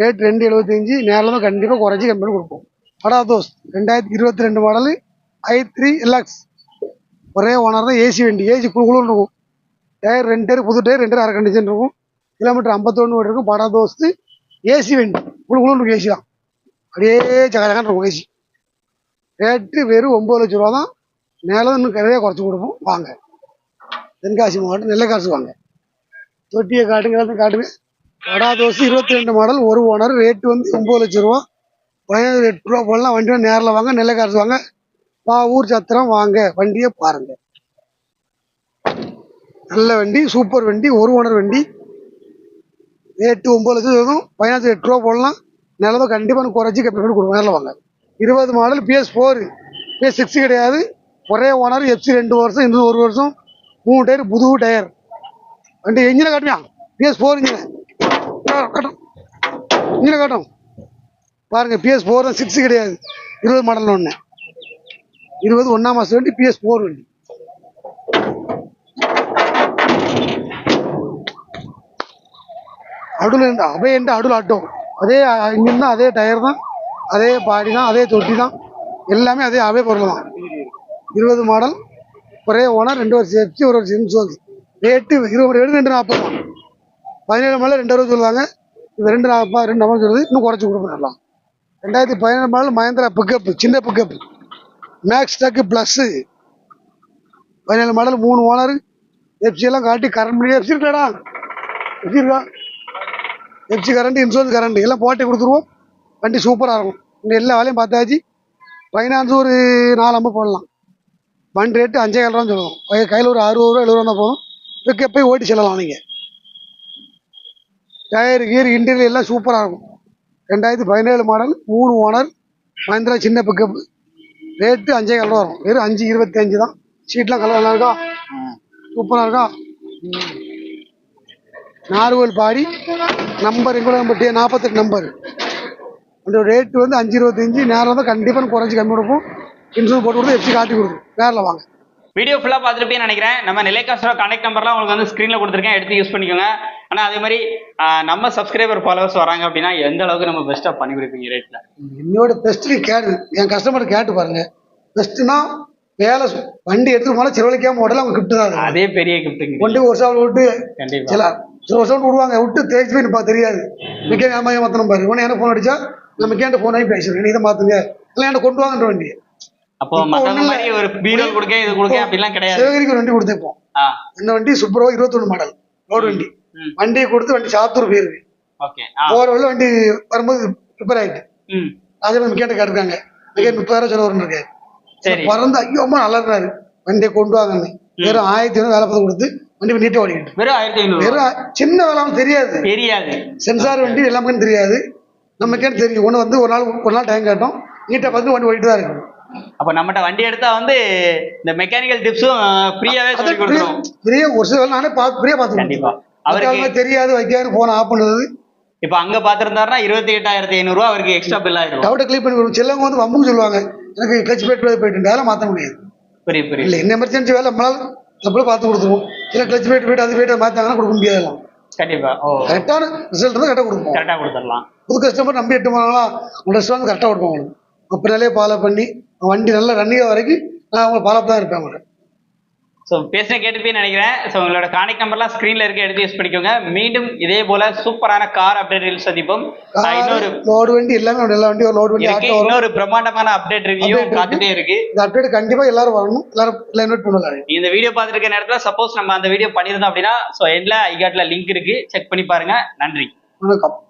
S2: ரேட் ரெண்டு எழுபத்தஞ்சி நேரில் தான் கண்டிப்பாக குறைச்சி கம்மி பண்ணி கொடுப்போம். படா தோஸ் ரெண்டாயிரத்தி இருபத்தி ரெண்டு மாடல் ஐ த்ரீ எல்எக்ஸ் ஒரே ஓனர் தான் ஏசி வண்டி. ஏசி குழு குழுன்னு இருக்கும். டயர் ரெண்டு டயர் புது டயர் ரெண்டு டயர் அரை கண்டிஷன் இருக்கும். கிலோமீட்டர் ஐம்பத்தொன்று ஓடி இருக்கும். படா தோஸ்து ஏசி வண்டி. குழுன்னு இருக்கும் ஏசி தான். அப்படியே ஜகஜகான் இருக்கும் ஏசி ரேட்டு வெறும் ஒம்பது லட்ச ரூபா தான். மேலே இன்னும் நிறைய குறைச்சி கொடுப்போம். வாங்க. தென்காசி மாவட்டம் நெல்லைக்காசு வாங்க. தொட்டியை காட்டுங்க காட்டுங்க. வடா தோசை இருபத்தி ரெண்டு மாடல் ஒரு ஓனர் ரேட்டு வந்து ஒம்பது லட்ச ரூபா. பதினேழு எட்டு ரூபா போடலாம். வண்டி நேரில் வாங்க நெல்லை காசு வாங்க. பாவூர் ஊர் சத்திரம் வாங்க வண்டியை பாருங்க. நல்ல வண்டி சூப்பர் வண்டி ஒரு ஓனர் வண்டி. எட்டு ஒம்பது லட்சம் வரும் பதினஞ்சு எட்டு ரூபா போடலாம். நிலவை கண்டிப்பாக குறைச்சி கம்மி பண்ணி கொடுங்க நேரில் வாங்க. இருபது model BS four BS six கிடையாது. ஒரே ஓனர் எஃப்சி ரெண்டு வருஷம் இன்னும் ஒரு வருஷம். மூணு டயர் புது டயர். வண்டி இன்ஜினை காட்டுமியா பிஎஸ் ஃபோர் இன்ஜினை காட்டும். இன்ஜினை காட்டும். பாருங்க பிஎஸ் ஃபோர் தான் சிக்ஸ் கிடையாது. இருபது மாடல் ஒன்று இருபது ஒன்றாம் மாசம் வண்டி பிஎஸ் போர் வண்டி. அடுல அபே அபய என்று அடுல ஆட்டோ அதே இன்ஜின் தான் அதே டயர் தான் அதே பாடி தான் அதே தொட்டி தான். எல்லாமே அதே அபே பொருள் தான். இருபது மாடல் ஒரே ஓனர் ரெண்டு வருஷம் எஃப்சி ஒரு வருஷம் இன்சூரன்ஸ் ரேட்டு இருபது ரெண்டு ரெண்டு நாற்பது தான். பதினேழு மாடல் ரெண்டு அறுபது சொல்லுவாங்க. இது ரெண்டு நாற்பது ரெண்டு ஐம்பது சொல்லுது. இன்னும் குறைச்சி கொடுப்போம். ரெண்டாயிரத்தி பதினேழு மாடல் மகேந்திரா பிக்கப் சின்ன பிக்கப் மேக்ஸ் டக்கு ப்ளஸ்ஸு பதினேழு மாடல் மூணு ஓனர் எஃப்சியெல்லாம் காட்டி கரண்ட் பண்ணி எஃப்சி இருக்காடா எஃப்சி இருக்கா எஃப்சி கரண்ட் இன்சூரன்ஸ் கரண்ட் எல்லாம் போட்டி கொடுத்துருவோம். வண்டி சூப்பராக இருக்கும். இந்த எல்லா வேலையும் பார்த்தாச்சு. ஃபைனான்ஸ் ஒரு நாலு ஐம்பது போடலாம். வண்டி ரேட்டு அஞ்சே கால் ரூபான்னு சொல்லுவோம். கையில் ஒரு அறுபது ரூபா எழுபது ரூபா தான் போதும் பிக்கப் போய் ஓட்டி செல்லலாம் நீங்கள் டயர் கீர் இன்டீரியர் எல்லாம் சூப்பராக இருக்கும். ரெண்டாயிரத்தி பதினேழு மாடல் மூணு ஓனர் மஹிந்திரா சின்ன பிக்கப் ரேட்டு அஞ்சே கால் ரூபா வரும். வெறும் அஞ்சு இருபத்தி அஞ்சு தான் சீட்லாம் கலர் நல்லா இருக்கா? சூப்பராக இருக்கா? நார்வல் பாடி நம்பர் எங்கூட நம்பர் நாற்பத்தெட்டு நம்பர் அந்த ரேட்டு வந்து அஞ்சு இருபத்தஞ்சி நேரம் தான் கண்டிப்பாக குறைஞ்சி கம்மி கொடுப்போம் இன்சூரன்ஸ் போட்டு கொடுத்து எஃப்சி காட்டி கொடுக்கும். நேரில் வாங்க.
S3: வீடியோ ஃபுல்லாக பார்த்துருப்பேன்னு நினைக்கிறேன். நம்ம நிலைக்காசரோ கான்டாக்ட் நம்பர்லாம் உங்களுக்கு வந்து ஸ்க்ரீனில் கொடுத்துருக்கேன். எடுத்து யூஸ் பண்ணிக்கோங்க. ஆனால் அதே மாதிரி நம்ம சப்ஸ்கிரைபர் ஃபாலோவர்ஸ் வராங்க அப்படின்னா எந்த அளவுக்கு நம்ம பெஸ்ட்டாக பண்ணி கொடுப்பீங்க ரேட்டில்
S2: என்னோட பெஸ்ட்டு கேட்டு என் கஸ்டமர் கேட்டு பாருங்க. பெஸ்ட்டுனா வேலை வண்டி எடுத்துட்டு போனால் செலவழிக்காம ஓடல அவங்க கிஃப்ட் தான். அது.
S3: பெரிய கிஃப்ட்டுங்க
S2: வண்டி ஒரு சாப்பிட விட்டு
S3: கண்டிப்பா.
S2: சில வருஷம் விடுவாங்க. விட்டு தேய்ச்சி போய் தெரியாது. மிக்க ஏமா ஏமாத்தணும் பாரு. உடனே எனக்கு ஃபோன் அடிச்சா நான் மிக்கேண்ட ஃபோன் ஆகி பேசுறேன் நீ இதை மாத்துங்க. இல்லை என்கிட்ட கொண்டு வாங்கன்ற வண்டி.
S3: அப்போ ஒரு பீரோல் கொடுக்க இது கொடுக்க அப்படிலாம் கிடையாது.
S2: சிவகிரிக்கு ஒரு வண்டி கொடுத்துருப்போம்
S3: ஆ.
S2: இந்த வண்டி சூப்பராக இருபத்தொன்று மாடல் ரோடு வண்டி. வண்டியை கொடுத்து வண்டி சாத்தூர்
S3: ஆ.
S2: போகிற வழியில் வண்டி வரும்போது ரிப்பேர் ஆயிட்டு. அதே மாதிரி மிக்கேண்ட கேட்டிருக்காங்க. மிக்க முப்பதாயிரம் செலவு இருக்காரு பறந்து ஐயோ அம்மா நல்லா இருந்தாரு வண்டியை கொண்டு வாங்கன்னு வெறும் ஆயிரத்தி ஐநூறு வேலை பார்த்து கொடுத்து வண்டி நீட்டாக ஓடிக்கிட்டு.
S3: வெறும் ஆயிரத்தி ஐநூறு.
S2: வெறும் சின்ன வேலை தெரியாது.
S3: தெரியாது.
S2: சென்சார் வண்டி எல்லாமே தெரியாது. நமக்கே தெரியும். ஒன்று வந்து ஒரு நாள் ஒரு நாள் டைம் கேட்டோம். நீட்டாக பார்த்து வண்டி ஓடிட்டு தான் இருக்கும்
S3: அப்போ நம்மகிட்ட வண்டி எடுத்தா வந்து இந்த மெக்கானிக்கல் டிப்ஸும் ஃப்ரீயாவே சொல்லி கொடுத்துரும்.
S2: பெரிய ஒரு சில நானே ஃப்ரீயாக பார்த்து
S3: கண்டிப்பா.
S2: அவருக்கு தெரியாது வைக்காது ஃபோன் ஆஃப் பண்ணுறது
S3: இப்போ அங்க பாத்திருந்தாருன்னா இருபத்தி எட்டாயிரத்தி ஐநூறுரூவா அவருக்கு எக்ஸ்ட்ரா பில் ஆயிரும்.
S2: டவுட்டை கிளிக் பண்ணி சிலவங்க வந்து வம்புக்கு சொல்லுவாங்க. எனக்கு கிளச் பிளேட் போயிட்டு வேலை மாற்ற முடியாது.
S3: புரியுது புரியுது.
S2: இல்லை என்ன எமர்ஜென்சி வேலை நம்மளால நம்மளும் பார்த்து கொடுத்துருவோம். சில கிளச் பிளேட் போயிட்டு அது போயிட்டு மாற்றாங்கன்னா கொடுக்க முடியாது எல்லாம்.
S3: கண்டிப்பா. ஓ.
S2: கரெக்டான ரிசல்ட் தான் கரெக்டாக கொடுப்போம்.
S3: கரெக்டா கொடுத்துடலாம்.
S2: புது கஸ்டமர் நம்பி எட்டு போனாங்களா உங்கள் ரெஸ்டாரண்ட் கரெக்டாக கொடுப்போம் அவங்களுக்கு அப்படினாலே ஃபாலோ பண்ணி வண்டி நல்லா ரன்னிங் வரைக்கும் நான் அவங்க ஃபாலோ தான் இருப்பேன் அவங்க
S3: ஸோ பேசின கேட்டுப்பேன்னு நினைக்கிறேன். ஸோ உங்களோட கான்டாக்ட் நம்பர்லாம் ஸ்க்ரீன்ல இருக்க. எடுத்து யூஸ் பண்ணிக்கோங்க. மீண்டும் இதே போல சூப்பரான கார் அப்டேட் சந்திப்போம். ஆஹ் இன்னொரு
S2: லோடு வண்டி எல்லாமே. எல்லா வண்டியும் லோடு வண்டி
S3: இருக்கு. இன்னொரு பிரம்மாண்டமான அப்டேட் ரிவ்யூ. காத்துட்டே இருக்கு.
S2: இந்த அப்டேட் கண்டிப்பாக எல்லாரும் வரணும். எல்லாரும் இன்வைட் பண்ணலாம்
S3: இந்த வீடியோ பார்த்துட்டு இருக்க நேரத்துல சப்போஸ் நம்ம அந்த வீடியோ பண்ணியிருந்தோம் அப்படின்னா ஸோ எண்ட்ல ஐகாட்ல லிங்க் இருக்கு. செக் பண்ணி பாருங்க. நன்றி.
S2: வணக்கம்.